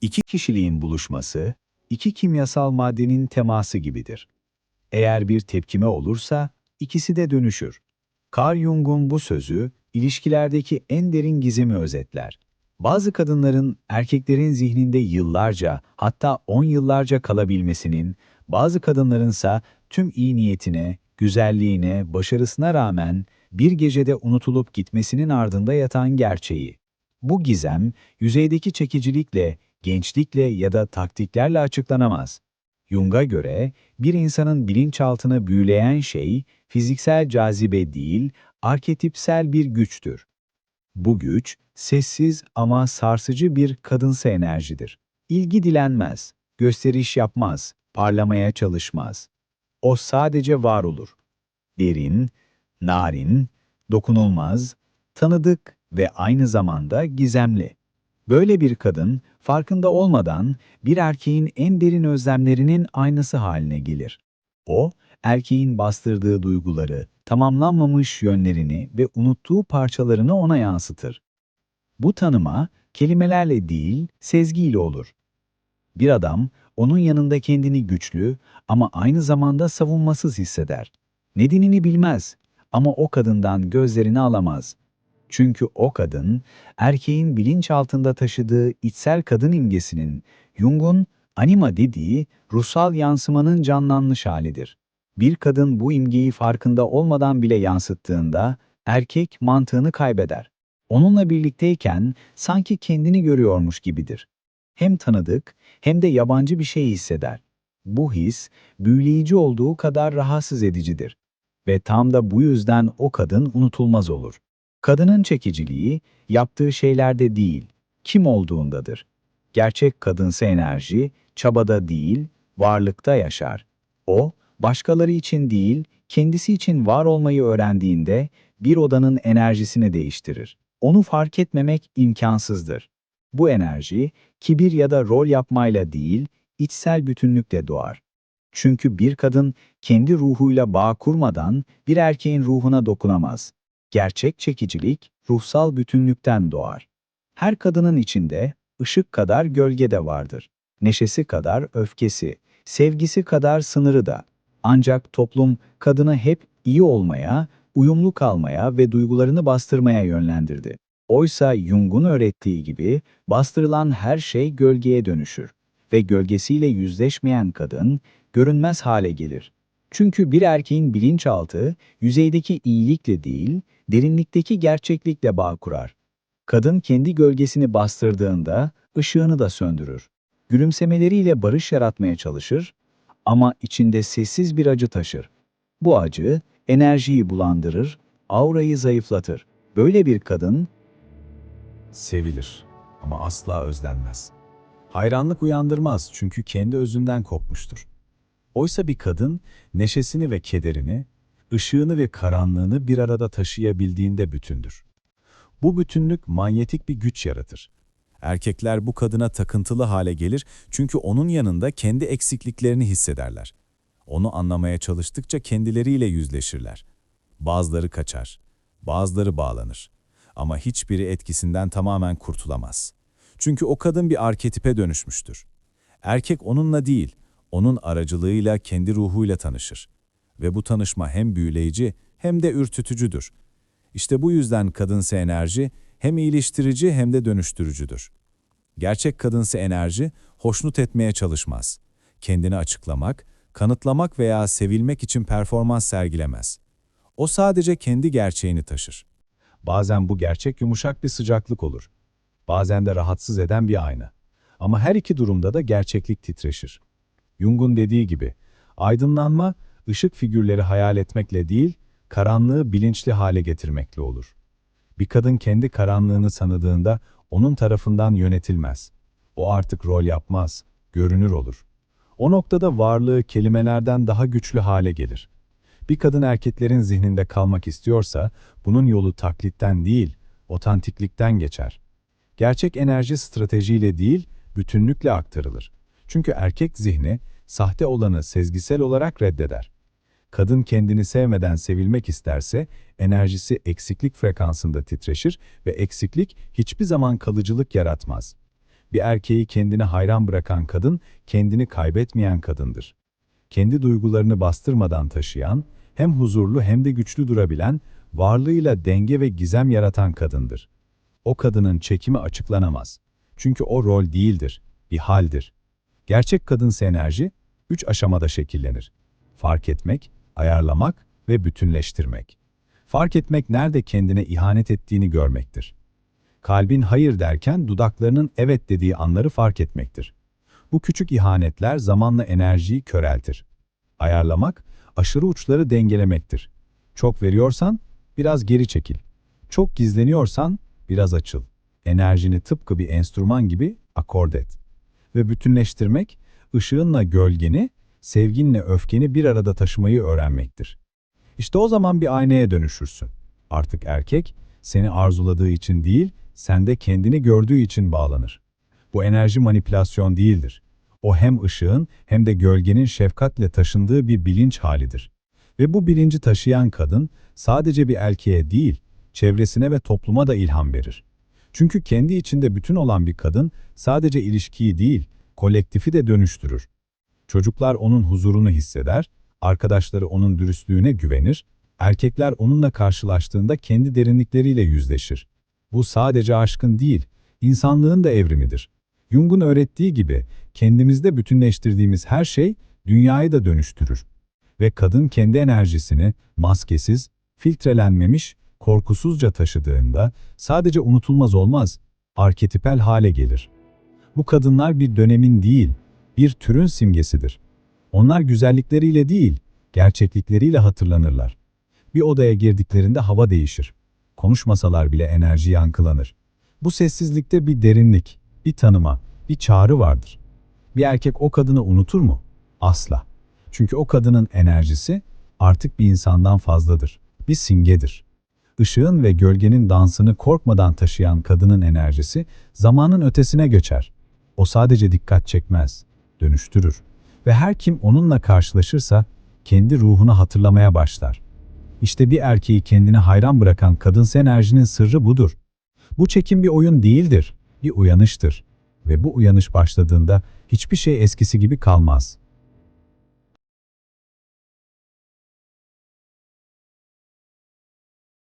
İki kişiliğin buluşması, iki kimyasal maddenin teması gibidir. Eğer bir tepkime olursa ikisi de dönüşür. Carl Jung'un bu sözü ilişkilerdeki en derin gizemi özetler. Bazı kadınların erkeklerin zihninde yıllarca hatta on yıllarca kalabilmesinin, bazı kadınlarınsa tüm iyi niyetine, güzelliğine, başarısına rağmen bir gecede unutulup gitmesinin ardında yatan gerçeği. Bu gizem, yüzeydeki çekicilikle, gençlikle ya da taktiklerle açıklanamaz. Jung'a göre bir insanın bilinçaltını büyüleyen şey fiziksel cazibe değil, arketipsel bir güçtür. Bu güç, sessiz ama sarsıcı bir kadınsı enerjidir. İlgi dilenmez, gösteriş yapmaz, parlamaya çalışmaz. O sadece var olur. Derin, narin, dokunulmaz, tanıdık ve aynı zamanda gizemli. Böyle bir kadın, farkında olmadan bir erkeğin en derin özlemlerinin aynısı haline gelir. O, erkeğin bastırdığı duyguları, tamamlanmamış yönlerini ve unuttuğu parçalarını ona yansıtır. Bu tanıma, kelimelerle değil, sezgiyle olur. Bir adam, onun yanında kendini güçlü ama aynı zamanda savunmasız hisseder. Nedenini bilmez ama o kadından gözlerini alamaz. Çünkü o kadın, erkeğin bilinçaltında taşıdığı içsel kadın imgesinin, Jung'un anima dediği ruhsal yansımanın canlanmış halidir. Bir kadın bu imgeyi farkında olmadan bile yansıttığında, erkek mantığını kaybeder. Onunla birlikteyken sanki kendini görüyormuş gibidir. Hem tanıdık hem de yabancı bir şey hisseder. Bu his, büyüleyici olduğu kadar rahatsız edicidir. Ve tam da bu yüzden o kadın unutulmaz olur. Kadının çekiciliği, yaptığı şeylerde değil, kim olduğundadır. Gerçek kadınsı enerji, çabada değil, varlıkta yaşar. O, başkaları için değil, kendisi için var olmayı öğrendiğinde bir odanın enerjisini değiştirir. Onu fark etmemek imkansızdır. Bu enerji, kibir ya da rol yapmayla değil, içsel bütünlükle doğar. Çünkü bir kadın kendi ruhuyla bağ kurmadan bir erkeğin ruhuna dokunamaz. Gerçek çekicilik ruhsal bütünlükten doğar. Her kadının içinde ışık kadar gölge de vardır. Neşesi kadar öfkesi, sevgisi kadar sınırı da. Ancak toplum kadını hep iyi olmaya, uyumlu kalmaya ve duygularını bastırmaya yönlendirdi. Oysa Jung'un öğrettiği gibi bastırılan her şey gölgeye dönüşür ve gölgesiyle yüzleşmeyen kadın görünmez hale gelir. Çünkü bir erkeğin bilinçaltı yüzeydeki iyilikle değil, derinlikteki gerçeklikle bağ kurar. Kadın kendi gölgesini bastırdığında ışığını da söndürür. Gülümsemeleriyle barış yaratmaya çalışır ama içinde sessiz bir acı taşır. Bu acı enerjiyi bulandırır, aurayı zayıflatır. Böyle bir kadın Sevilir ama asla özlenmez. Hayranlık uyandırmaz çünkü kendi özünden kopmuştur. Oysa bir kadın neşesini ve kederini, ışığını ve karanlığını bir arada taşıyabildiğinde bütündür. Bu bütünlük manyetik bir güç yaratır. Erkekler bu kadına takıntılı hale gelir çünkü onun yanında kendi eksikliklerini hissederler. Onu anlamaya çalıştıkça kendileriyle yüzleşirler. Bazıları kaçar, bazıları bağlanır. Ama hiçbiri etkisinden tamamen kurtulamaz. Çünkü o kadın bir arketipe dönüşmüştür. Erkek onunla değil, onun aracılığıyla kendi ruhuyla tanışır. Ve bu tanışma hem büyüleyici hem de ürtütücüdür. İşte bu yüzden kadınsı enerji hem iyileştirici hem de dönüştürücüdür. Gerçek kadınsı enerji hoşnut etmeye çalışmaz. Kendini açıklamak, kanıtlamak veya sevilmek için performans sergilemez. O sadece kendi gerçeğini taşır. Bazen bu gerçek yumuşak bir sıcaklık olur. Bazen de rahatsız eden bir ayna. Ama her iki durumda da gerçeklik titreşir. Jung'un dediği gibi, aydınlanma, ışık figürleri hayal etmekle değil, karanlığı bilinçli hale getirmekle olur. Bir kadın kendi karanlığını tanıdığında onun tarafından yönetilmez. O artık rol yapmaz, görünür olur. O noktada varlığı kelimelerden daha güçlü hale gelir. Bir kadın erkeklerin zihninde kalmak istiyorsa, bunun yolu taklitten değil, otantiklikten geçer. Gerçek enerji stratejiyle değil, bütünlükle aktarılır. Çünkü erkek zihni, sahte olanı sezgisel olarak reddeder. Kadın kendini sevmeden sevilmek isterse, enerjisi eksiklik frekansında titreşir ve eksiklik hiçbir zaman kalıcılık yaratmaz. Bir erkeği kendine hayran bırakan kadın, kendini kaybetmeyen kadındır. Kendi duygularını bastırmadan taşıyan, hem huzurlu hem de güçlü durabilen, varlığıyla denge ve gizem yaratan kadındır. O kadının çekimi açıklanamaz. Çünkü o rol değildir, bir haldir. Gerçek kadınsı enerji, üç aşamada şekillenir. Fark etmek, ayarlamak ve bütünleştirmek. Fark etmek nerede kendine ihanet ettiğini görmektir. Kalbin hayır derken dudaklarının evet dediği anları fark etmektir. Bu küçük ihanetler zamanla enerjiyi köreltir. Ayarlamak, aşırı uçları dengelemektir. Çok veriyorsan biraz geri çekil. Çok gizleniyorsan biraz açıl. Enerjini tıpkı bir enstrüman gibi akord et. Ve bütünleştirmek, ışığınla gölgeni, sevginle öfkeni bir arada taşımayı öğrenmektir. İşte o zaman bir aynaya dönüşürsün. Artık erkek, seni arzuladığı için değil, sende kendini gördüğü için bağlanır. Bu enerji manipülasyon değildir. O hem ışığın hem de gölgenin şefkatle taşındığı bir bilinç halidir. Ve bu bilinci taşıyan kadın sadece bir erkeğe değil, çevresine ve topluma da ilham verir. Çünkü kendi içinde bütün olan bir kadın sadece ilişkiyi değil, kolektifi de dönüştürür. Çocuklar onun huzurunu hisseder, arkadaşları onun dürüstlüğüne güvenir, erkekler onunla karşılaştığında kendi derinlikleriyle yüzleşir. Bu sadece aşkın değil, insanlığın da evrimidir. Jung'un öğrettiği gibi kendimizde bütünleştirdiğimiz her şey dünyayı da dönüştürür. Ve kadın kendi enerjisini maskesiz, filtrelenmemiş, korkusuzca taşıdığında sadece unutulmaz olmaz, arketipel hale gelir. Bu kadınlar bir dönemin değil, bir türün simgesidir. Onlar güzellikleriyle değil, gerçeklikleriyle hatırlanırlar. Bir odaya girdiklerinde hava değişir. Konuşmasalar bile enerji yankılanır. Bu sessizlikte bir derinlik, bir tanıma, bir çağrı vardır. Bir erkek o kadını unutur mu? Asla. Çünkü o kadının enerjisi artık bir insandan fazladır. Bir simgedir. Işığın ve gölgenin dansını korkmadan taşıyan kadının enerjisi zamanın ötesine göçer. O sadece dikkat çekmez, dönüştürür. Ve her kim onunla karşılaşırsa kendi ruhunu hatırlamaya başlar. İşte bir erkeği kendine hayran bırakan kadınsı enerjinin sırrı budur. Bu çekim bir oyun değildir, bir uyanıştır. Ve bu uyanış başladığında hiçbir şey eskisi gibi kalmaz.